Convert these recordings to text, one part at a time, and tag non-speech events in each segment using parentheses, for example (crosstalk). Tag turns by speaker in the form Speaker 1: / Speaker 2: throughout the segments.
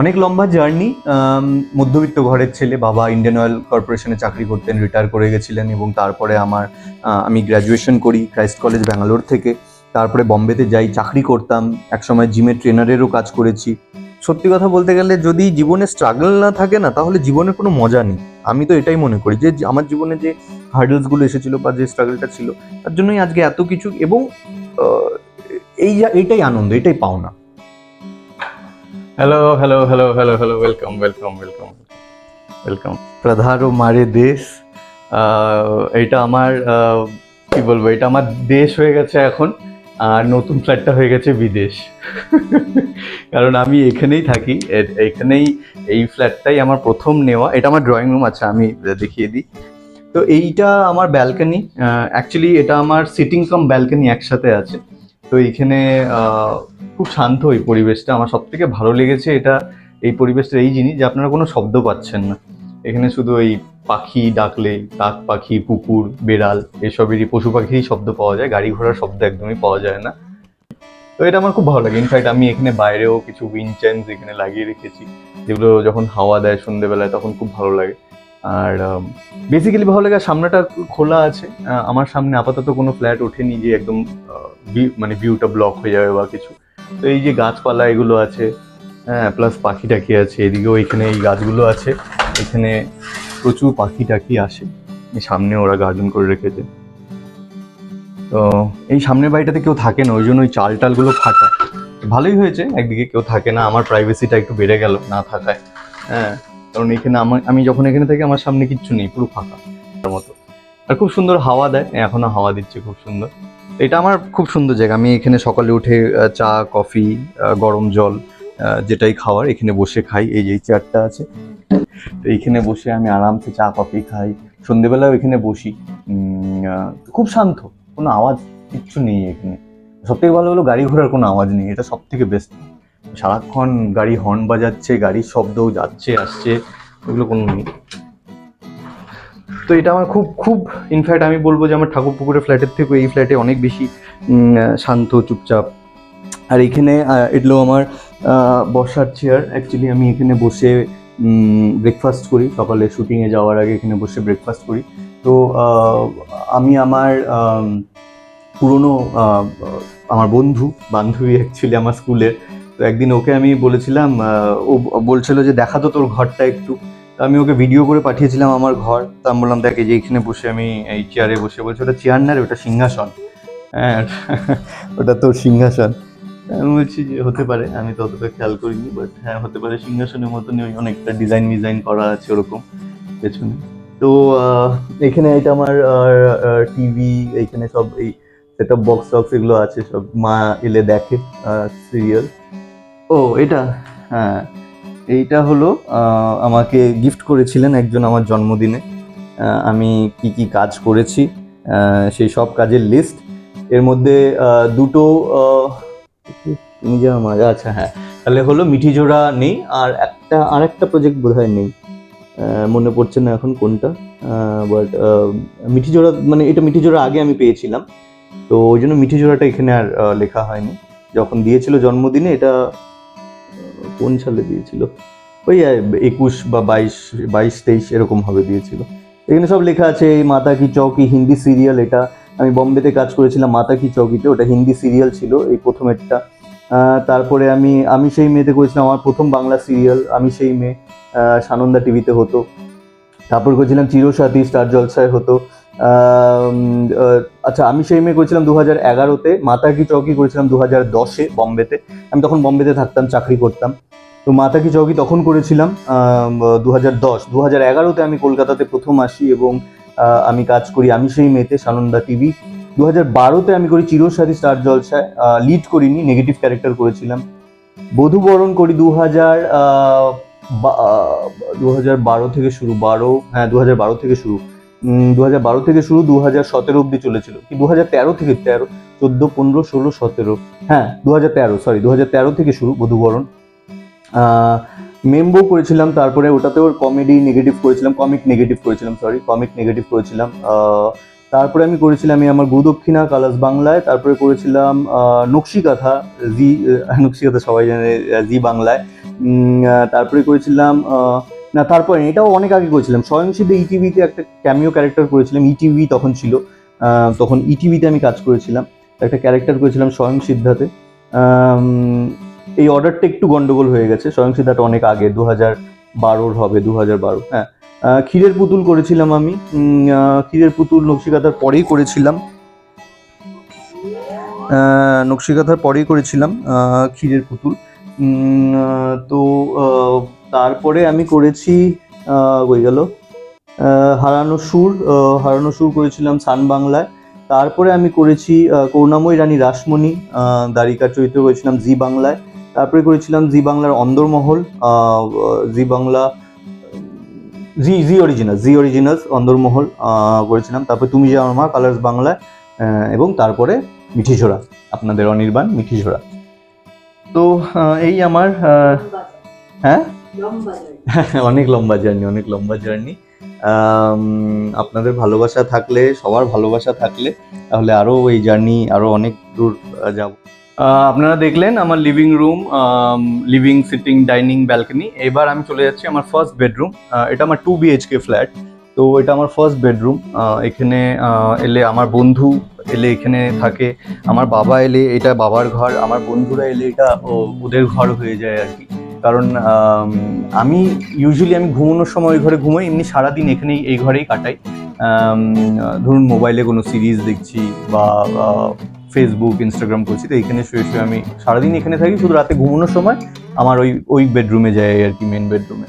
Speaker 1: অনেক লম্বা জার্নি মধ্যবিত্ত ঘরের ছেলে, বাবা ইন্ডিয়ান অয়েল কর্পোরেশনে চাকরি করতেন রিটায়ার করে গেছিলেন এবং তারপরে আমার আমি গ্র্যাজুয়েশন করি ক্রাইস্ট কলেজ ব্যাঙ্গালোর থেকে। তারপরে বম্বেতে যাই, চাকরি করতাম, একসময় জিমের ট্রেনারেরও কাজ করেছি। সত্যি কথা বলতে গেলে যদি জীবনে স্ট্রাগল না থাকে না, তাহলে জীবনে কোনো মজা নেই। আমি তো এটাই মনে করি যে আমার জীবনে যে হার্ডলসগুলো এসেছিল বা যে স্ট্রাগলটা ছিল, তার জন্যই আজকে এত কিছু এবং এই এইটাই আনন্দ, এটাই পাওনা।
Speaker 2: Hello hello hello hello hello welcome welcome welcome welcome
Speaker 1: প্রধারও মারে দেশ
Speaker 2: এটা আমার কি বলব এটা আমার দেশ হয়ে গেছে এখন আর নতুন ফ্ল্যাটটা হয়ে গেছে বিদেশ। কারণ আমি এখানেই থাকি এখানেই এই ফ্ল্যাটটাই আমার প্রথম নেওয়া। এটা আমার ড্রয়িং রুম আছে, আমি দেখিয়ে দিই। তো এইটা আমার ব্যালকনি অ্যাকচুয়ালি এটা আমার সিটিং কাম ব্যালকনি একসাথে আছে। তো এইখানে খুব শান্ত এই পরিবেশটা। আমার সব থেকে ভালো লেগেছে এটা, এই পরিবেশটা এই জিনিস যে আপনারা কোনো শব্দ পাচ্ছেন না। এখানে শুধু এই পাখি, ডাকলে, কাক, পাখি, কুকুর, বেড়াল এসবেরই পশু পাখিরই শব্দ পাওয়া যায়। গাড়ি ঘোড়ার শব্দ একদমই পাওয়া যায় না। তো এটা আমার খুব ভালো লাগে। ইনফ্যাক্ট আমি এখানে বাইরেও কিছু উইন্ড চাইন্স এখানে লাগিয়ে রেখেছি। যেগুলো যখন হাওয়া দেয় সন্ধ্যেবেলায় তখন খুব ভালো লাগে। আর বেসিক্যালি ভালো লাগে। সামনেটা খোলা আছে। আমার সামনে আপাতত কোনো ফ্ল্যাট ওঠেনি যে একদম মানে ভিউটা ব্লক হয়ে যাবে বা কিছু। তো এই যে গাছপালা এগুলো আছে হ্যাঁ প্লাস পাখি টাকি আছে, এদিকেও এখানে এই গাছগুলো আছে, এখানে প্রচুর পাখি টাকি আসে সামনে ওরা গার্ডেন করে রেখেছে। তো এই সামনের বাড়িটাতে কেউ থাকে না, ওই জন্য ওই চাল টালগুলো ফাটা ভালোই হয়েছে, একদিকে কেউ থাকে না, আমার প্রাইভেসিটা একটু বেড়ে গেল, না থাকায়। হ্যাঁ কারণ এখানে আমার, আমি যখন এখানে থাকি, আমার সামনে কিচ্ছু নেই, পুরো ফাঁকা। মতো। আর খুব সুন্দর হাওয়া দেয়, এখনও হাওয়া দিচ্ছে খুব সুন্দর। এটা আমার খুব সুন্দর জায়গা। আমি এখানে সকালে উঠে চা, কফি গরম জল যেটাই খাওয়ার, এখানে বসে খাই। এই যে চেয়ারটা আছে। তো এইখানে বসে আমি আরামসে চা, কফি খাই। সন্ধেবেলাও এখানে বসি। খুব শান্ত। কোনো আওয়াজ কিচ্ছু নেই এখানে। সব থেকে ভালো হলো গাড়ি ঘোড়ার কোনো আওয়াজ নেই। এটা সব থেকে বেস্ট সারাক্ষণ গাড়ি হর্ন বাজাচ্ছে, গাড়ির শব্দ যাচ্ছে, আসছে। ওগুলো কোনো নেই। তো এটা আমার খুব খুব ইনফ্যাক্ট আমি বলব যে আমার ঠাকুর পুকুরের ফ্ল্যাটের থেকে এই ফ্ল্যাটে অনেক বেশি শান্ত চুপচাপ। আর এখানে এগুলো আমার বসার চেয়ার অ্যাকচুয়ালি আমি এখানে বসে ব্রেকফাস্ট করি। সকালে শুটিংয়ে যাওয়ার আগে এখানে বসে ব্রেকফাস্ট করি। তো আমি আমার আম, পুরনো আমার বন্ধু বান্ধবী অ্যাকচুয়ালি আমার স্কুলের তো একদিন ওকে আমি বলেছিলাম ও বলছিল যে দেখা তো তোর ঘরটা একটু। আমি ওকে ভিডিও করে পাঠিয়েছিলাম আমার ঘর। তা আমি বললাম, দেখ যে এখানে বসে আমি এই চেয়ারে বসে বলছি, ওটা চেয়ার না রে, ওটা সিংহাসন। হ্যাঁ ওটা তোর সিংহাসন। আমি বলছি যে, হতে পারে, আমি তো অতটা খেয়াল করিনি বাট হ্যাঁ হতে পারে সিংহাসনের মতনই ওই অনেকটা ডিজাইন মিজাইন করা আছে ওরকম পেছনে। তো এখানে এটা আমার টিভি এইখানে সব এই সেট বক্স টক্স এগুলো আছে, সব মা এলে দেখে সিরিয়াল ও, এটা? হ্যাঁ। এইটা হলো আমাকে গিফট করেছিলেন একজন আমার জন্মদিনে। আমি কি কি কাজ করেছি সেই সব কাজের লিস্ট এর মধ্যে দুটো যে আমার আচ্ছা হ্যাঁ। তাহলে হলো মিঠি জোড়া নেই, আর একটা আর একটা প্রজেক্ট বোধহয় নেই। মনে পড়ছে না এখন কোনটা বাট মিঠি জোড়া মানে এটা মিঠি জোড়া আগে আমি পেয়েছিলাম। তো ওই জন্য মিঠি জোড়াটা এখানে আর লেখা হয়নি। যখন দিয়েছিল জন্মদিনে, এটা কোন সালে দিয়েছিল? ওই একুশ বা বাইশ বাইশ, তেইশ এরকম হবে দিয়েছিল। এখানে সব লেখা আছে, এই মাতা কি চৌকি হিন্দি সিরিয়াল এটা। আমি বম্বেতে কাজ করেছিলাম মাতা কি চৌকিতে, ওটা হিন্দি সিরিয়াল ছিল এই প্রথমেরটা। তারপরে আমি আমি সেই মেয়েতে করেছিলাম আমার প্রথম বাংলা সিরিয়াল, আমি সেই মেয়ে সানন্দা টিভিতে হতো। তারপর করেছিলাম চিরসাথী, স্টার জলসায় হতো। আচ্ছা আমি সেই মেয়ে করেছিলাম দু হাজার এগারোতে মাতা কি চৌকি করেছিলাম দু হাজার দশে বম্বেতে। আমি তখন বম্বেতে থাকতাম, চাকরি করতাম। তো মাতা কি চৌকি তখন করেছিলাম দু হাজার দশ। দু হাজার এগারোতে আমি কলকাতাতে প্রথম আসি এবং আমি কাজ করি। আমি সেই মেয়েতে, সানন্দা টিভি। দু হাজার বারোতে আমি করি চিরসাথী স্টার জলসায়। লিড করিনি নেগেটিভ ক্যারেক্টার করেছিলাম। বধুবরণ করি দু হাজার দু হাজার বারো থেকে শুরু, বারো হ্যাঁ দু হাজার বারো থেকে শুরু। দু হাজার বারো থেকে শুরু দু হাজার সতেরো অব্দি চলেছিল। কি দু হাজার তেরো থেকে তেরো? চোদ্দ, পনেরো, ষোলো, সতেরো। হ্যাঁ দু হাজার তেরো সরি দু হাজার তেরো থেকে শুরু বধুবরণ। মেম্বো করেছিলাম, তারপরে ওটাতেও কমেডি নেগেটিভ করেছিলাম কমিক নেগেটিভ করেছিলাম সরি কমিক নেগেটিভ করেছিলাম। তারপরে আমি করেছিলাম আমি আমার গুদক্ষিণা কালাস বাংলায়। তারপরে করেছিলাম নকশিকাথা জি নকশিকাথা সবাই জানে জি বাংলায়। তারপরে করেছিলাম না, তারপরে এটাও অনেক আগে করেছিলাম। স্বয়ংসিদ্ধ ইটিভিতে একটা ক্যামিও ক্যারেক্টার করেছিলাম ইটিভি তখন ছিল। তখন ইটিভিতে আমি কাজ করেছিলাম। একটা ক্যারেক্টার করেছিলাম স্বয়ং সিদ্ধাতে এই অর্ডারটা একটু গন্ডগোল হয়ে গেছে। স্বয়ং সিদ্ধাটা অনেক আগে দু হাজার বারোর হবে দু হাজার বারো হ্যাঁ। ক্ষীরের পুতুল করেছিলাম আমি। ক্ষীরের পুতুল নকশিকাতার পরেই করেছিলাম। নকশিকাতার পরেই করেছিলাম ক্ষীরের পুতুল। তো তারপরে আমি করেছি কই গেল হারানো সুর হারানো সুর করেছিলাম সান বাংলায়। তারপরে আমি করেছি করুণাময়ী রানী রাসমণি দ্বারিকার চরিত্র করেছিলাম জি বাংলায়। তারপরে করেছিলাম জি বাংলার Andarmahal Zee Bangla, Zee Zee original Zee originals Andarmahal করেছিলাম। তারপরে তুমি যে আমার মা, কালার্স বাংলায় এবং তারপরে মিঠিঝোড়া, আপনাদের অনির্বাণ মিঠিঝোড়া। তো এই আমার হ্যাঁ? (laughs) অনেক লম্বা জার্নি অনেক লম্বা জার্নি আপনাদের ভালোবাসা থাকলে, সবার ভালোবাসা থাকলে তাহলে আরও এই জার্নি আরও অনেক দূর যাব। আপনারা দেখলেন আমার living room living sitting dining balcony এবার আমি চলে যাচ্ছি আমার ফার্স্ট বেডরুম এটা আমার টু বিএইচকে ফ্ল্যাট তো এটা আমার ফার্স্ট বেডরুম এখানে এলে আমার বন্ধু এলে এখানে থাকে। আমার বাবা এলে এটা বাবার ঘর। আমার বন্ধুরা এলে এটা ওদের ঘর হয়ে যায় আর কি। কারণ, আমি ইউজুয়ালি আমি ঘুমানোর সময় ওই ঘরে ঘুমোই, এমনি সারাদিন এখানেই, এই ঘরেই কাটাই। ধরুন মোবাইলে কোনো সিরিজ দেখছি বা ফেসবুক ইনস্টাগ্রাম করছি, তো এখানে শুয়ে শুয়ে আমি সারাদিন এখানে থাকি, শুধু রাতে ঘুমানোর সময় আমার ওই ওই বেডরুমে যাই আর কি মেন বেডরুমে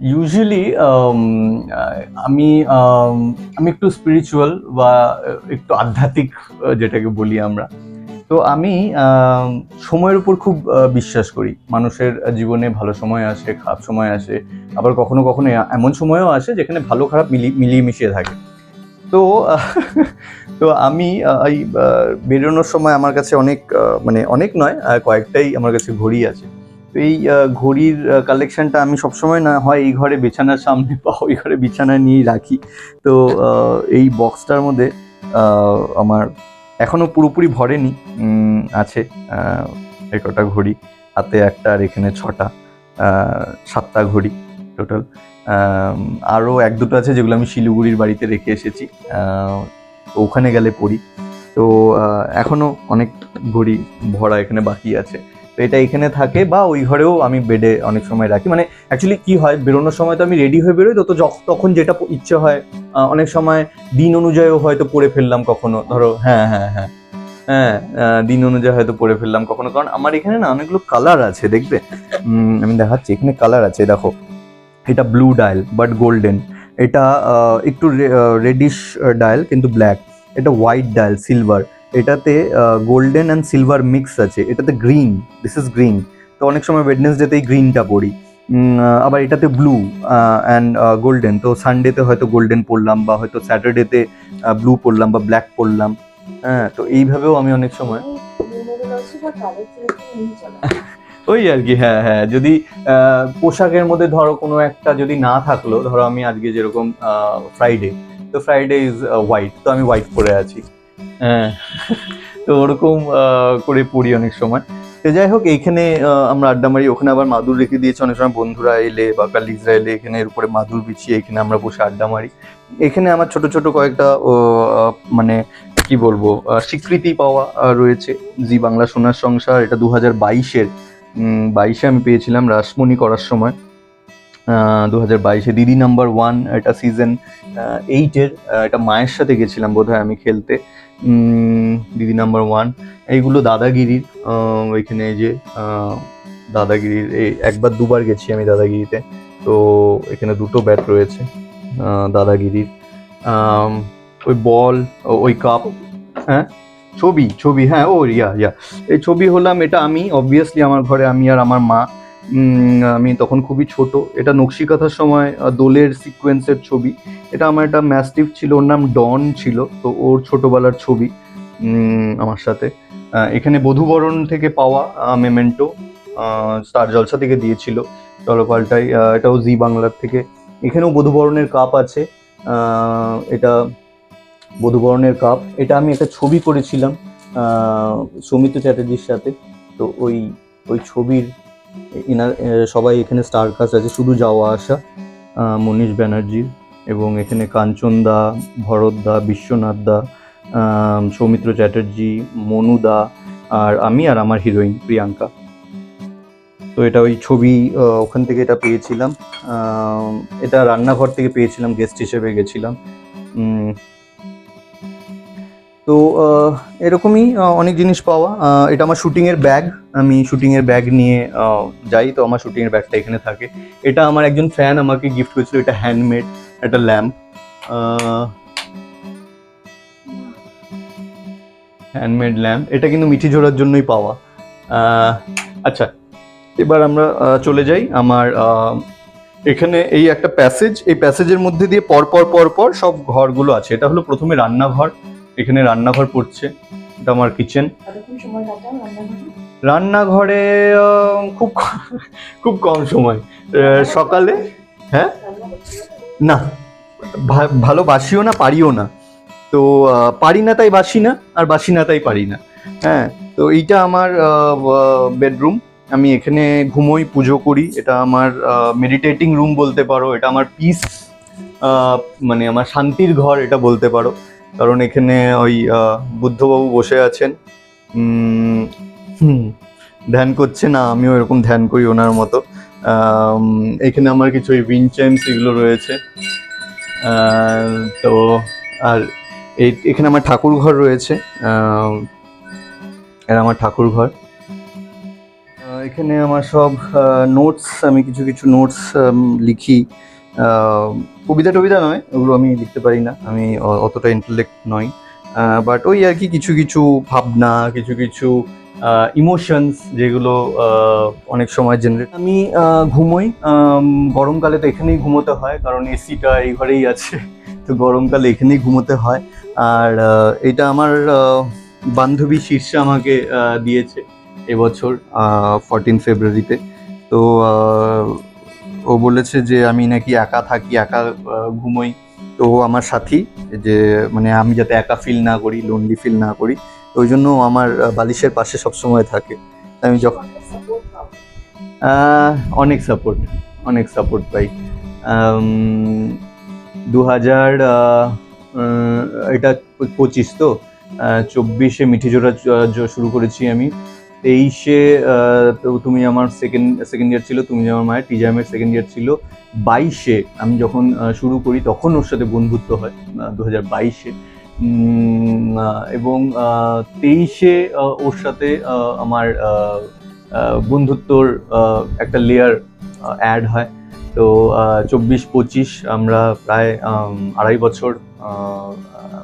Speaker 2: ইউজুয়ালি আমি um, আমি একটু স্পিরিচুয়াল বা একটু আধ্যাত্মিক যেটাকে বলি আমরা। তো আমি সময়ের উপর খুব বিশ্বাস করি। মানুষের জীবনে ভালো সময় আসে খারাপ সময় আসে। আবার কখনো কখনো এমন সময়ও আসে যেখানে ভালো খারাপ মিলি মিলিয়ে মিশিয়ে থাকে। তো (laughs) তো আমি এই বেরোনোর সময় আমার কাছে অনেক মানে অনেক নয় কয়েকটাই আমার কাছে ঘড়ি আছে। এই ঘড়ির কালেকশনটা আমি সবসময় না হয় এই ঘরে বিছানার সামনে বা ওই ঘরে বিছানায় নিয়েই রাখি। তো এই বক্সটার মধ্যে আমার এখনও পুরোপুরি ভরেনি আছে এই কটা ঘড়ি, হাতে একটা আর এখানে ছটা সাতটা ঘড়ি টোটাল আরও এক দুটো আছে যেগুলো আমি শিলিগুড়ির বাড়িতে রেখে এসেছি ওখানে গেলে পড়ি। তো এখনও অনেক ঘড়ি ভরা এখানে বাকি আছে। তো এটা এখানে থাকে বা ওই ঘরেও আমি বেডে অনেক সময় রাখি। মানে অ্যাকচুয়ালি কি হয়, বেরোনোর সময় তো আমি রেডি হয়ে বেরোই, তো তখন যেটা ইচ্ছে হয় অনেক সময় দিন অনুযায়ীও হয়তো পরে ফেললাম কখনো। ধরো হ্যাঁ হ্যাঁ হ্যাঁ হ্যাঁ দিন অনুযায়ী হয়তো পরে ফেললাম কখনো। কারণ আমার এখানে না অনেকগুলো কালার আছে, দেখবে? আমি দেখাচ্ছি, এখানে কালার আছে, দেখো। এটা ব্লু ডায়াল বাট গোল্ডেন এটা একটু রেডিশ ডায়াল কিন্তু ব্ল্যাক এটা হোয়াইট ডায়াল সিলভার এটাতে গোল্ডেন অ্যান্ড সিলভার মিক্স আছে। এটাতে গ্রিন দিস ইজ গ্রিন তো অনেক সময় ওয়েডনেসডেতেই গ্রিনটা পরি আবার এটাতে ব্লু অ্যান্ড গোল্ডেন তো সানডেতে হয়তো গোল্ডেন পরলাম বা হয়তো স্যাটারডেতে ব্লু পরলাম বা ব্ল্যাক পরলাম হ্যাঁ তো এইভাবেও আমি অনেক সময় (laughs) ওই আর কি হ্যাঁ হ্যাঁ। যদি পোশাকের মধ্যে ধরো কোনো একটা যদি না থাকল ধরো আমি আজকে যেরকম ফ্রাইডে তো ফ্রাইডে ইজ হোয়াইট তো আমি হোয়াইট পরে আছি। হ্যাঁ। তো ওরকম করে পড়ি অনেক সময়। তো যাই হোক, এইখানে আমরা আড্ডা মারি। ওখানে আবার মাদুর রেখে দিয়েছে অনেক সময়। বন্ধুরা এলে বা কালিগরা এলে এখানে এর উপরে মাদুর বিছিয়ে এখানে আমরা বসে আড্ডা মারি। এখানে আমার ছোট ছোট কয়েকটা মানে কি বলব স্বীকৃতি পাওয়া রয়েছে। জি বাংলা সোনার সংসার, এটা দু হাজার বাইশের বাইশে আমি পেয়েছিলাম রাসমণি করার সময়। দু হাজার বাইশে দিদি নাম্বার ওয়ান এটা সিজন এইটের এটা মায়ের সাথে গেছিলাম বোধহয় আমি খেলতে। দিদি নাম্বার ওয়ান। এইগুলো দাদাগিরির ওইখানে যে দাদাগিরির, এই একবার দুবার গেছি আমি দাদাগিরিতে। তো এখানে দুটো ব্যাট রয়েছে দাদাগিরির। ওই বল ওই কাপ হ্যাঁ? ছবি ছবি হ্যাঁ ও, ইয়া ইয়া। এই ছবি হলাম এটা আমি অবভিয়াসলি আমার ঘরে আমি আর আমার মা। আমি তখন খুবই ছোট। এটা নকশি কাঁথার সময় দোলের সিকোয়েন্সের ছবি। এটা আমার একটা ম্যাস্টিভ ছিল, ওর নাম ডন ছিল, তো ওর ছোটবেলার ছবি আমার সাথে। এখানে বধুবরণ থেকে পাওয়া মেমেন্টো স্টার জলসা থেকে দিয়েছিল চলো পাল্টাই এটাও জি বাংলার থেকে। এখানেও বধুবরণের কাপ আছে এটা বধুবরণের কাপ এটা আমি একটা ছবি করেছিলাম সৌমিত্র চ্যাটার্জির সাথে, তো ওই ওই ছবির এনার সবাই এখানে স্টার কাস্ট আছে, শুধু যাওয়া আসা মনীষ ব্যানার্জির এবং এখানে কাঞ্চন দা ভরত দা বিশ্বনাথ দা সৌমিত্র চ্যাটার্জি মনু দা আর আমি আর আমার হিরোইন প্রিয়াঙ্কা। তো এটা ওই ছবি ওখান থেকে এটা পেয়েছিলাম। এটা রান্নাঘর থেকে পেয়েছিলাম গেস্ট হিসেবে গেছিলাম। তো এরকমই অনেক জিনিস পাওয়া। এটা আমার শুটিংয়ের ব্যাগ। আমি শুটিংয়ের ব্যাগ নিয়ে যাই, তো আমার শুটিংয়ের ব্যাগটা এখানে থাকে। এটা আমার একজন ফ্যান আমাকে গিফট করেছিল, এটা হ্যান্ডমেড একটা ল্যাম্প হ্যান্ডমেড ল্যাম্প এটা কিন্তু মিঠি ঝোড়ার জন্যই পাওয়া। আচ্ছা এবার আমরা চলে যাই আমার এখানে এই একটা প্যাসেজ এই প্যাসেজের মধ্যে দিয়ে পর পর পর পর সব ঘরগুলো আছে। এটা হলো প্রথমে রান্নাঘর। এখানে রান্নাঘর পড়ছে এটা আমার কিচেন
Speaker 3: সময় রান্নাঘরে?
Speaker 2: খুব খুব কম সময়। সকালে হ্যাঁ? না ভা- ভালোবাসিও না পারিও না। তো পারি না তাই বাসি না আর বাসি না তাই পারি না। হ্যাঁ তো এইটা আমার বেডরুম আমি এখানে ঘুমোই পুজো করি। এটা আমার মেডিটেটিং রুম বলতে পারো। এটা আমার পিস মানে আমার শান্তির ঘর এটা বলতে পারো। কারণ এখানে ওই বুদ্ধবাবু বসে আছেন। ধ্যান করছে না আমিও এরকম ধ্যান করি ওনার মতো। এখানে আমার কিছু ওই উইনচেন্স এগুলো রয়েছে। তো, আর এখানে আমার ঠাকুর ঘর রয়েছে। এটা আমার ঠাকুর ঘর। এখানে আমার সব নোটস আমি কিছু কিছু নোটস লিখি। কবিতা টবিতা নয়, ওগুলো আমি লিখতে পারি না, আমি অতটা ইন্টেলেক্ট নই। বাট ওই আর কি কিছু কিছু ভাবনা, কিছু কিছু ইমোশনস যেগুলো অনেক সময় জেনারেট আমি ঘুমোই। গরমকালে তো এখানেই ঘুমোতে হয়, কারণ এসিটা এই ঘরেই আছে, তো গরমকালে এখানেই ঘুমোতে হয়। আর এটা আমার বান্ধবী শীর্ষা আমাকে দিয়েছে এবছর ফোরটিন ফেব্রুয়ারিতে তো ও বলেছে যে আমি নাকি একা থাকি একা ঘুমোই। তো ও আমার সাথী যে মানে আমি যাতে একা ফিল না করি লোনলি ফিল না করি তো ওই জন্য আমার বালিশের পাশে সবসময় থাকে। আমি যখন
Speaker 3: সাপোর্ট
Speaker 2: অনেক সাপোর্ট অনেক সাপোর্ট পাই। দু হাজার এটা পঁচিশ তো? চব্বিশে মিঠি জোড়া জ- জ- শুরু করেছি আমি। তেইশে তুমি আমার সেকেন্ড সেকেন্ড ইয়ার ছিল, তুমি আমার মায়ের টিজামের সেকেন্ড ইয়ার ছিল। বাইশে আমি যখন শুরু করি, তখন ওর সাথে বন্ধুত্ব হয় দু হাজার বাইশে। এবং তেইশে ওর সাথে আমার বন্ধুত্বর একটা লেয়ার অ্যাড হয়। তো চব্বিশ, পঁচিশ আমরা প্রায় আড়াই বছর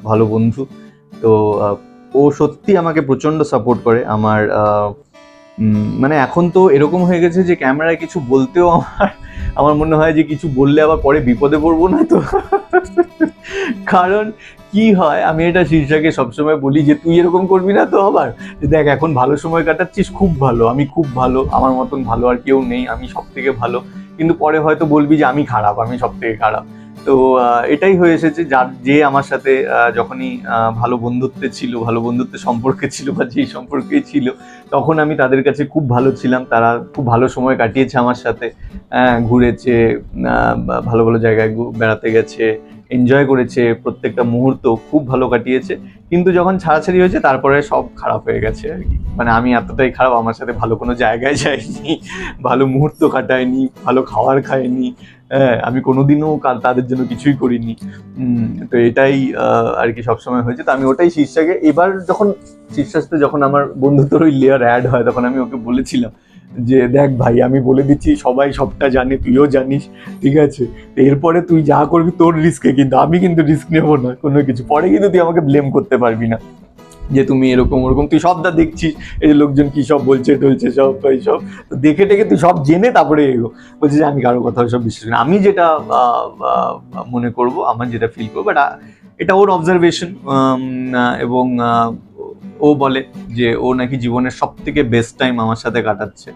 Speaker 2: ভালো বন্ধু। তো ও সত্যি আমাকে প্রচণ্ড সাপোর্ট করে। আমার মানে এখন তো এরকম হয়ে গেছে যে ক্যামেরায় কিছু বলতেও আমার আমার মনে হয় যে কিছু বললে আবার পরে বিপদে পড়ব না তো। কারণ কি হয়, আমি এটা শীর্ষাকে সবসময় বলি যে তুই এরকম করবি না তো আবার। দেখ, এখন ভালো সময় কাটাচ্ছিস, খুব ভালো, আমি খুব ভালো, আমার মতন ভালো আর কেউ নেই, আমি সব থেকে ভালো। কিন্তু পরে হয়তো বলবি যে আমি খারাপ, আমি সব থেকে খারাপ। তো এটাই হয়ে এসেছে যার যে আমার সাথে যখনই ভালো বন্ধুত্বে ছিল ভালো বন্ধুত্বের সম্পর্কে ছিল বা যেই সম্পর্কেই ছিল তখন আমি তাদের কাছে খুব ভালো ছিলাম। তারা খুব ভালো সময় কাটিয়েছে আমার সাথে হ্যাঁ, ঘুরেছে ভালো ভালো জায়গায় বেড়াতে গেছে এনজয় করেছে প্রত্যেকটা মুহূর্ত খুব ভালো কাটিয়েছে। কিন্তু যখন ছাড়াছাড়ি হয়েছে তারপরে সব খারাপ হয়ে গেছে আর কি। মানে আমি এতটাই খারাপ আমার সাথে ভালো কোনো জায়গায় যাইনি ভালো মুহূর্ত কাটায়নি ভালো খাবার খাইনি হ্যাঁ আমি কোনোদিনও তাদের জন্য কিছুই করিনি। তো এটাই আর কি সবসময় হয়েছে। তো আমি ওটাই শীর্ষাকে এবার যখন শীর্ষার সাথে যখন আমার বন্ধুত্বর ওই লেয়ার অ্যাড হয়, তখন আমি ওকে বলেছিলাম যে, দেখ ভাই, আমি বলে দিচ্ছি, সবাই সবটা জানে, তুইও জানিস, ঠিক আছে? এরপরে তুই যা করবি, তোর রিস্কে কিন্তু, আমি কিন্তু রিস্ক নেব না, কোনো কিছু। পরে কিন্তু তুই আমাকে ব্লেম করতে পারবি না। যে তুমি এরকম ওরকম, তুই সবটা দেখছিস, এই যে লোকজন কি সব বলছে, টলছে, সব তো দেখে টেকে তুই সব জেনে তারপরে এগো। বলছি যে আমি কারও কথা সব বিশ্বাস করি আমি যেটা মনে করব, আমার যেটা ফিল করব বাট এটা ওর অবজারভেশন এবং ও বলে যে ও নাকি জীবনের সব থেকে বেস্ট টাইম আমার সাথে কাটাচ্ছে।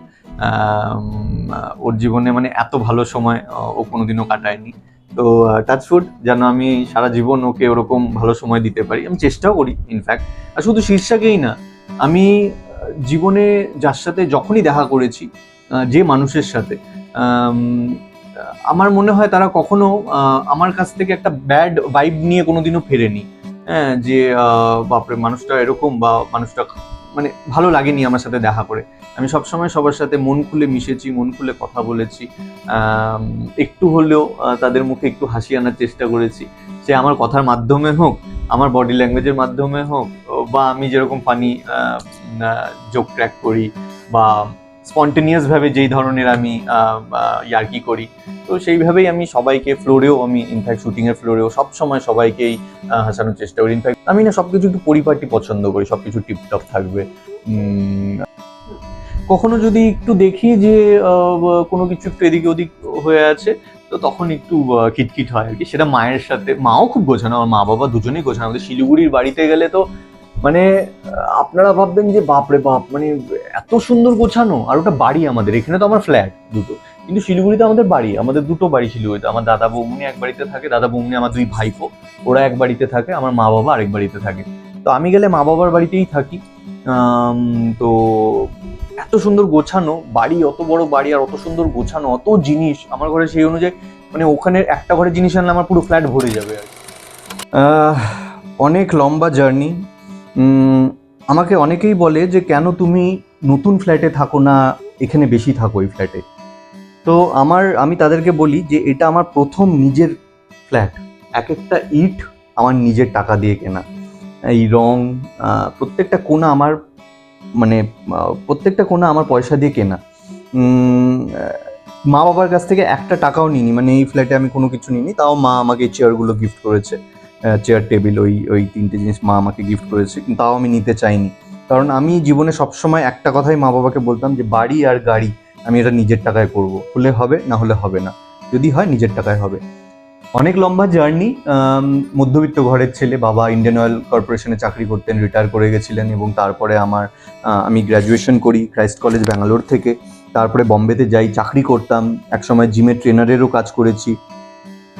Speaker 2: ওর জীবনে মানে এত ভালো সময় ও কোনোদিনও কাটায়নি। তো টাচফুড যেন আমি সারা জীবন ওকে ওরকম ভালো সময় দিতে পারি। আমি চেষ্টাও করি ইনফ্যাক্ট আর শুধু শীর্ষাকেই না আমি জীবনে যার সাথে যখনই দেখা করেছি যে মানুষের সাথে আম, আমার মনে হয় তারা কখনো আমার কাছ থেকে একটা ব্যাড ভাইব নিয়ে কোনোদিনও ফেরেনি। হ্যাঁ যে বাপরে মানুষটা এরকম বা মানুষটা মানে ভালো লাগেনি আমার সাথে দেখা করে। আমি সবসময় সবার সাথে মন খুলে মিশেছি, মন খুলে কথা বলেছি। একটু হলেও তাদের মুখে একটু হাসি আনার চেষ্টা করেছি। সে আমার কথার মাধ্যমে হোক, আমার বডি ল্যাঙ্গুয়েজের মাধ্যমে হোক, বা আমি যেরকম পানি জোক ট্র্যাক করি, বা স্পন্টেনিয়াস ভাবে যেই ধরনের আমি ইয়ার্কি করি, তো সেইভাবেই আমি সবাইকে ফ্লোরেও আমি ইনফ্যাক্ট শুটিং এর ফ্লোরেও সব সময় সবাইকেই হাসানোর চেষ্টা করি। ইনফ্যাক্ট আমি না সবকিছু একটু পরিপাটি পছন্দ করি, সবকিছু টিপটপ থাকবে। কখনো যদি একটু দেখি যে কোনো কিছু একটু এদিকে ওদিক হয়ে আছে, তো তখন একটু কিটকিট হয় আর কি। সেটা মায়ের সাথে, মাও খুব গোছানো, আমার মা বাবা দুজনেই গোছানো। আমাদের শিলিগুড়ির বাড়িতে গেলে তো মানে আপনারা ভাববেন যে, বাপরে বাপ মানে এত সুন্দর গোছানো। আর ওটা বাড়ি আমাদের, এখানে তো আমার ফ্ল্যাট দুটো। কিন্তু শিলিগুড়িতে আমাদের বাড়ি, আমাদের দুটো বাড়ি শিলিগুড়িতে। আমার দাদা বৌমনি এক বাড়িতে থাকে, দাদা বৌমনি আমার দুই ভাইপো। ওরা এক বাড়িতে থাকে, আমার মা বাবা আরেক বাড়িতে থাকে। তো আমি গেলে মা বাবার বাড়িতেই থাকি। তো এত সুন্দর গোছানো, বাড়ি অত বড় বাড়ি আর অত সুন্দর গোছানো, অত জিনিস, আমার ঘরে সেই অনুযায়ী মানে ওখানে একটা ঘরে জিনিস আনলে আমার পুরো ফ্ল্যাট ভরে যাবে আর। অনেক লম্বা জার্নি আমাকে অনেকেই বলে যে, কেন তুমি নতুন ফ্ল্যাটে থাকো না? এখানে বেশি থাকো এই ফ্ল্যাটে। তো আমার, আমি তাদেরকে বলি যে, এটা আমার প্রথম নিজের ফ্ল্যাট। এক একটা ইট আমার নিজের টাকা দিয়ে কেনা। এই রং প্রত্যেকটা কোণা আমার মানে প্রত্যেকটা কোণা আমার পয়সা দিয়ে কেনা। মা বাবার কাছ থেকে একটা টাকাও নিইনি। মানে এই ফ্ল্যাটে আমি কোনো কিছু নিইনি, তাও মা আমাকে চেয়ারগুলো গিফট করেছে। চেয়ার টেবিল ওই ওই তিনটে জিনিস মা আমাকে গিফট করেছে, কিন্তু তাও আমি নিতে চাইনি। কারণ আমি জীবনে সবসময় একটা কথাই মা বাবাকে বলতাম যে, বাড়ি আর গাড়ি, আমি এটা নিজের টাকায় করব। হলে হবে, না হলে হবে না। যদি হয়, নিজের টাকায় হবে। অনেক লম্বা জার্নি মধ্যবিত্ত ঘরের ছেলে, বাবা ইন্ডিয়ান অয়েল কর্পোরেশনে চাকরি করতেন রিটায়ার করে গেছিলেন এবং তারপরে আমার আমি গ্র্যাজুয়েশন করি ক্রাইস্ট কলেজ ব্যাঙ্গালোর থেকে। তারপরে বম্বেতে যাই, চাকরি করতাম। একসময় জিমের ট্রেনারেরও কাজ করেছি।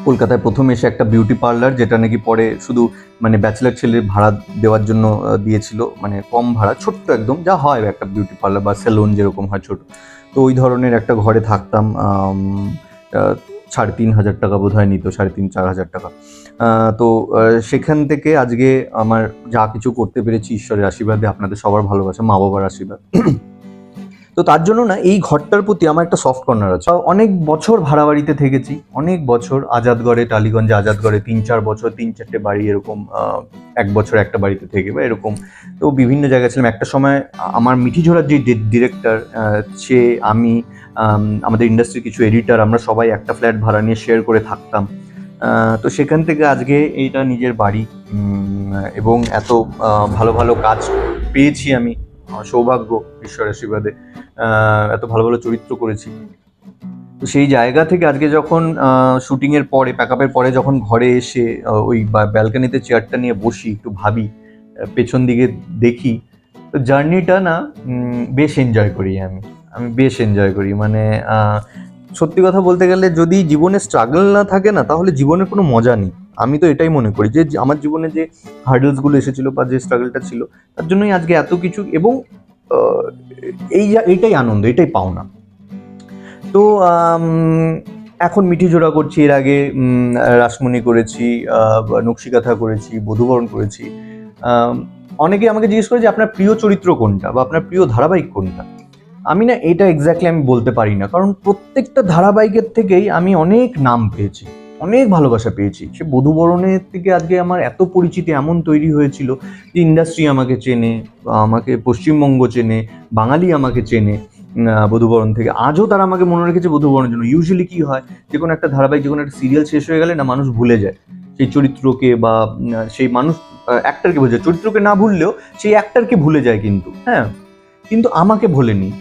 Speaker 2: কলকাতায় প্রথম এসে একটা বিউটি পার্লার যেটা নাকি পরে শুধু মানে ব্যাচেলার ছেলের ভাড়া দেওয়ার জন্য দিয়েছিল মানে কম ভাড়া, ছোট্ট একদম, যা হয় একটা বিউটি পার্লার বা সেলুন যেরকম হয় ছোট। তো ওই ধরনের একটা ঘরে থাকতাম সাড়ে তিন হাজার টাকা বোধ হয় নিত, সাড়ে তিন, চার হাজার টাকা। তো সেখান থেকে আজকে আমার যা কিছু করতে পেরেছি ঈশ্বরের আশীর্বাদে, আপনাদের সবার ভালোবাসা মা বাবার আশীর্বাদ। তো তার জন্য না এই ঘরটার প্রতি আমার একটা সফট কর্নার আছে। অনেক বছর ভাড়া বাড়িতে থেকেছি, অনেক বছর আজাদগড়ে, টালিগঞ্জে আজাদগড়ে, তিন চার বছর, তিন চারটে বাড়ি এরকম এক বছর একটা বাড়িতে থেকে বা এরকম। তো বিভিন্ন জায়গায় ছিলাম। একটা সময় আমার মিঠিঝোড়ার যে ডিরেক্টর সে, আমি আমাদের ইন্ডাস্ট্রির কিছু এডিটার আমরা সবাই একটা ফ্ল্যাট ভাড়া নিয়ে শেয়ার করে থাকতাম। তো সেখান থেকে আজকে এইটা নিজের বাড়ি এবং এত ভালো ভালো কাজ পেয়েছি আমি। সৌভাগ্য ঈশ্বরের আশীর্বাদে। এত ভালো ভালো চরিত্র করেছি। তো সেই জায়গা থেকে আজকে যখন শুটিং এর পরে প্যাকআপের পরে যখন ঘরে এসে ওই ব্যালকানিতে চেয়ারটা নিয়ে বসি, একটু ভাবি পেছন দিকে দেখি, তো জার্নিটা না বেশ এনজয় করি আমি। আমি বেশ এনজয় করি। মানে সত্যি কথা বলতে গেলে যদি জীবনে স্ট্রাগল না থাকে না, তাহলে জীবনের কোনো মজা নেই। আমি তো এটাই মনে করি যে আমার জীবনে যে হার্ডলসগুলো এসেছিল বা যে স্ট্রাগলটা ছিল, তার জন্যই আজকে এত কিছু এবং এই এইটাই আনন্দ, এটাই পাওনা। তো এখন মিঠি জোড়া করছি, এর আগে রাসমণি করেছি নকশিকাথা করেছি, বধুবরণ করেছি। অনেকে আমাকে জিজ্ঞেস করে যে আপনার প্রিয় চরিত্র কোনটা বা আপনার প্রিয় ধারাবাহিক কোনটা? আমি না, এটা এক্স্যাক্টলি আমি বলতে পারি না, কারণ প্রত্যেকটা ধারাবাহিকের থেকেই আমি অনেক নাম পেয়েছি। অনেক ভালোবাসা পেয়েছি। সে বধুবরণের থেকে আজকে আমার এত পরিচিতি এমন তৈরি হয়েছিল যে ইন্ডাস্ট্রি আমাকে চেনে আমাকে পশ্চিমবঙ্গ চেনে, বাঙালি আমাকে চেনে বধুবরণ থেকে। আজও তারা আমাকে মনে রেখেছে বধুবরণের জন্য। ইউজুয়ালি কী হয়, যে কোনো একটা ধারাবাহিক, যে কোনো একটা সিরিয়াল শেষ হয়ে গেলে না মানুষ ভুলে যায়। সেই চরিত্রকে বা সেই মানুষ অ্যাক্টারকে ভুলে যায়। চরিত্রকে না ভুললেও সেই অ্যাক্টারকে ভুলে যায় কিন্তু। হ্যাঁ? কিন্তু আমাকে ভোলেনি।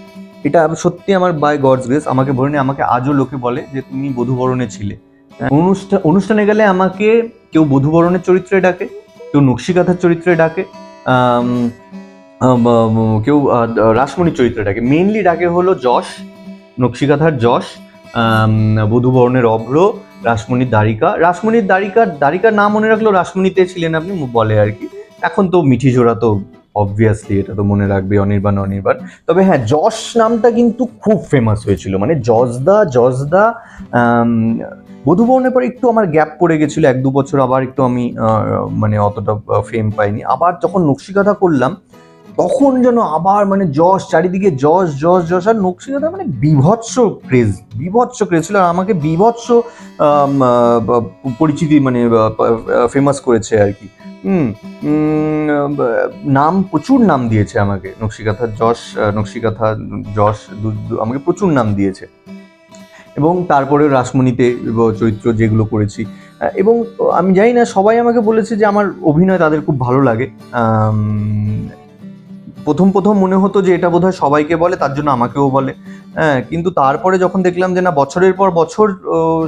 Speaker 2: এটা সত্যি আমার বাই গডস গ্রেস আমাকে ভোলেনি। আমাকে আজও লোকে বলে যে তুমি বধুবরণে ছিলে। অনুষ্ঠান অনুষ্ঠানে গেলে আমাকে কেউ বধুবরণের চরিত্রে ডাকে কেউ নকশিকাথার চরিত্রে ডাকে কেউ আহ, রাসমণির চরিত্রে ডাকে। মেইনলি ডাকে হলো যশ নকশিকাথার যশ বধুবরণের অভ্র রাসমণির দ্বারিকা। রাসমণির দ্বারিকা দ্বারিকার নাম মনে রাখলেও রাসমণিতে ছিলেন আপনি বলে আর কি। এখন তো মিঠি জোড়া তো অবভিয়াসলি এটা তো মনে রাখবে অনির্বাণ অনির্বাণ। তবে হ্যাঁ যশ নামটা কিন্তু খুব ফেমাস হয়েছিল। মানে যশদা যশদা বধুবর্ণের পর একটু আমার গ্যাপ পড়ে গেছিল, এক দু বছর আবার একটু আমি মানে অতটা ফেম পাইনি। আবার যখন নকশিকাথা করলাম তখন যেন আবার মানে যশ, চারিদিকে যশ যশ যশ, আর নকশিকাথা মানে বিভৎস ক্রেজ বিভৎস ক্রেজ ছিল। আর আমাকে বিভৎস পরিচিতি মানে ফেমাস করেছে আর কি। হুম নাম, প্রচুর নাম দিয়েছে আমাকে। নকশিকাথা যশ নকশিকাথা যশ আমাকে প্রচুর নাম দিয়েছে। এবং তারপরে রাসমণিতে চরিত্র যেগুলো করেছি। এবং আমি জানি না, সবাই আমাকে বলেছে যে আমার অভিনয় তাদের খুব ভালো লাগে। প্রথম প্রথম মনে হতো যে এটা বোধহয় সবাইকে বলে, তার জন্য আমাকেও বলে। হ্যাঁ কিন্তু তারপরে যখন দেখলাম যে না, বছরের পর বছর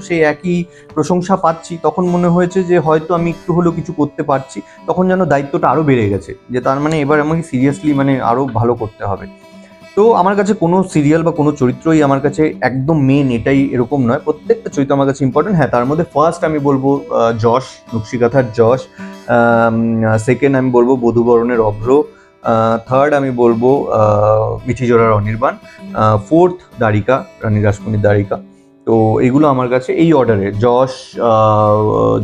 Speaker 2: সেই একই প্রশংসা পাচ্ছি, তখন মনে হয়েছে যে হয়তো আমি একটু হলেও কিছু করতে পারছি। তখন যেন দায়িত্বটা আরও বেড়ে গেছে, যে তার মানে এবার আমাকে সিরিয়াসলি মানে আরও ভালো করতে হবে। তো আমার কাছে কোনো সিরিয়াল বা কোনো চরিত্রই আমার কাছে একদম মেন এটাই এরকম নয়। প্রত্যেকটা চরিত্র আমার কাছে ইম্পর্টেন্ট হ্যাঁ তার মধ্যে ফার্স্ট আমি বলব যশ নকশিকাথার যশ সেকেন্ড আমি বলব বধুবরণের অভ্র। থার্ড আমি বলব আহ, মিঠিজোড়ার অনির্বাণ ফোর্থ দ্বারিকা রানী রাসমণির দ্বারিকা। তো এগুলো আমার কাছে এই অর্ডারে যশ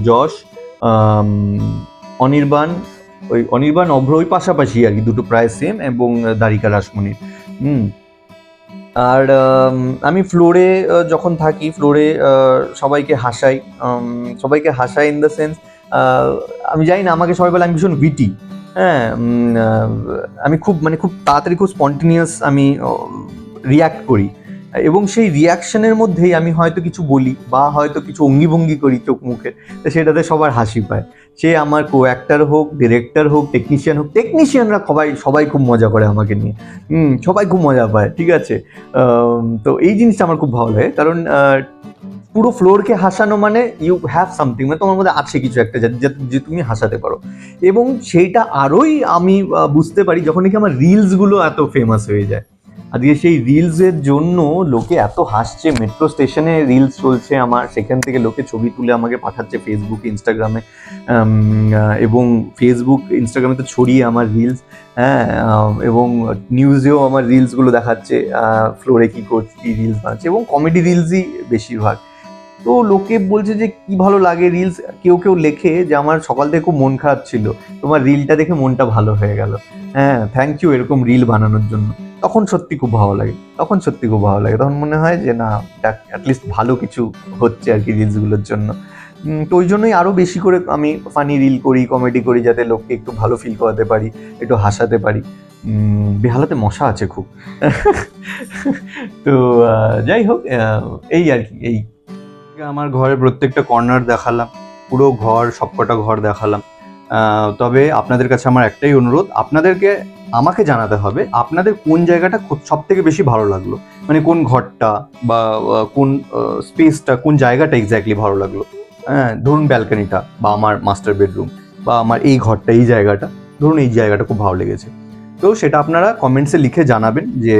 Speaker 2: যশ অনির্বাণ ওই অনির্বাণ অভ্র ওই পাশাপাশি আর কি দুটো প্রায় সেম এবং দ্বারিকা রাসমণির হুম। আর আমি ফ্লোরে যখন থাকি ফ্লোরে সবাইকে হাসাই। সবাইকে হাসাই ইন দ্য সেন্স আমি জানি না আমাকে সবাই বলে আমি ভীষণ বিটি হ্যাঁ আমি খুব মানে খুব তাড়াতাড়ি, খুব স্পন্টিনিয়াস আমি রিয়াক্ট করি। এবং সেই রিয়াকশনের মধ্যেই আমি হয়তো কিছু বলি বা হয়তো কিছু অঙ্গিভঙ্গি করি চোখ মুখে, তো সেটাতে সবার হাসি পায়। সে আমার কো অ্যাক্টার হোক ডিরেক্টর হোক টেকনিশিয়ান হোক টেকনিশিয়ানরা সবাই সবাই খুব মজা করে আমাকে নিয়ে। সবাই খুব মজা পায়, ঠিক আছে? তো এই জিনিসটা আমার খুব ভালো লাগে। কারণ পুরো ফ্লোরকে হাসানো মানে ইউ হ্যাভ সামথিং মানে তোমার মধ্যে আছে কিছু একটা যা- তুমি হাসাতে পারো। এবং সেইটা আরোই আমি বুঝতে পারি যখন নাকি আমার রিলসগুলো এত ফেমাস হয়ে যায়। আজকে সেই রিলসের জন্য লোকে এত হাসছে মেট্রো স্টেশনে রিলস চলছে আমার, সেখান থেকে লোকে ছবি তুলে আমাকে পাঠাচ্ছে ফেসবুক ইনস্টাগ্রামে এবং ফেসবুক ইনস্টাগ্রামে তো ছড়িয়ে আমার রিলস হ্যাঁ এবং নিউজেও আমার রিলসগুলো দেখাচ্ছে ফ্লোরে কী করছি কী রিলস বানাচ্ছে, এবং কমেডি রিলসই বেশিরভাগ। তো লোকে বলছে যে কি ভালো লাগে রিলস কেউ কেউ লেখে যে আমার সকাল থেকে খুব মন খারাপ ছিল, তোমার রিলটা দেখে মনটা ভালো হয়ে গেল। হ্যাঁ থ্যাংক ইউ এরকম রিল বানানোর জন্য। তখন সত্যি খুব ভালো লাগে, তখন সত্যি খুব ভালো লাগে। তখন মনে হয় যে না অ্যাটলিস্ট ভালো কিছু হচ্ছে আর কি রিলসগুলোর জন্য। তো ওই জন্যই আরও বেশি করে আমি ফানি রিল করি কমেডি করি, যাতে লোককে একটু ভালো ফিল করাতে পারি, একটু হাসাতে পারি। বেহালাতে মশা আছে খুব। (laughs) তো যাই হোক এই আর কি, এই আমার ঘরের প্রত্যেকটা কর্নার দেখালাম, পুরো ঘর, সবকটা ঘর দেখালাম। তবে আপনাদের কাছে আমার একটাই অনুরোধ, আপনাদেরকে আমাকে জানাতে হবে, আপনাদের কোন জায়গাটা সব থেকে বেশি ভালো লাগল? মানে কোন ঘরটা বা কোন স্পেসটা কোন জায়গাটা এক্স্যাক্টলি ভালো লাগল? হ্যাঁ ধরুন ব্যালকানিটা বা আমার মাস্টার বেডরুম বা আমার এই ঘরটা, এই জায়গাটা, ধরুন এই জায়গাটা খুব ভালো লেগেছে। তো সেটা আপনারা কমেন্টসে লিখে জানাবেন যে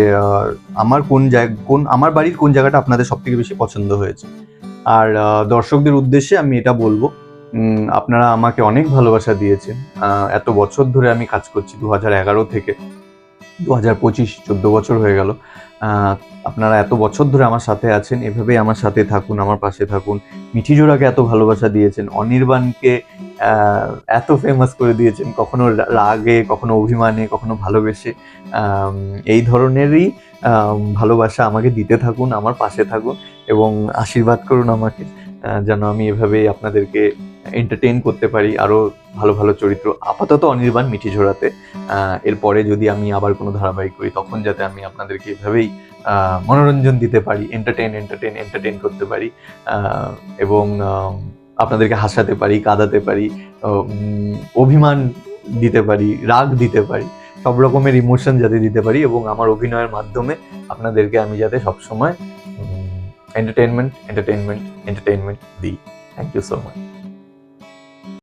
Speaker 2: আমার কোন জায়গা, কোন, আমার বাড়ির কোন জায়গাটা আপনাদের সব থেকে বেশি পছন্দ হয়েছে। আর দর্শকদের উদ্দেশ্যে আমি এটা বলব আপনারা আমাকে অনেক ভালোবাসা দিয়েছেন। এত বছর ধরে আমি কাজ করছি দু হাজার এগারো থেকে দু হাজার পঁচিশ, চোদ্দ বছর হয়ে গেল। আপনারা এত বছর ধরে আমার সাথে আছেন, এভাবেই আমার সাথে থাকুন, আমার পাশে থাকুন। মিঠিজোড়াকে এত ভালোবাসা দিয়েছেন, অনির্বাণকে এত ফেমাস করে দিয়েছেন, কখনো রাগে, কখনো অভিমানে, কখনো ভালোবেসে। এই ধরনেরই ভালোবাসা আমাকে দিতে থাকুন, আমার পাশে থাকুন এবং আশীর্বাদ করুন আমাকে যেন আমি এভাবে আপনাদেরকে এন্টারটেইন করতে পারি আরও ভালো ভালো চরিত্র, আপাতত অনির্বাণ মিঠি ঝোড়াতে এরপরে যদি আমি আবার কোনো ধারাবাহিক করি, তখন যাতে আমি আপনাদেরকে এভাবেই মনোরঞ্জন দিতে পারি এন্টারটেইন এন্টারটেইন এন্টারটেইন করতে পারি। এবং আপনাদেরকে হাসাতে পারি, কাঁদাতে পারি অভিমান দিতে পারি, রাগ দিতে পারি, সব রকমের ইমোশন যাতে দিতে পারি এবং আমার অভিনয়ের মাধ্যমে আপনাদেরকে আমি যাতে সবসময় এন্টারটেনমেন্ট এন্টারটেনমেন্ট এন্টারটেনমেন্ট দিই। Thank you so much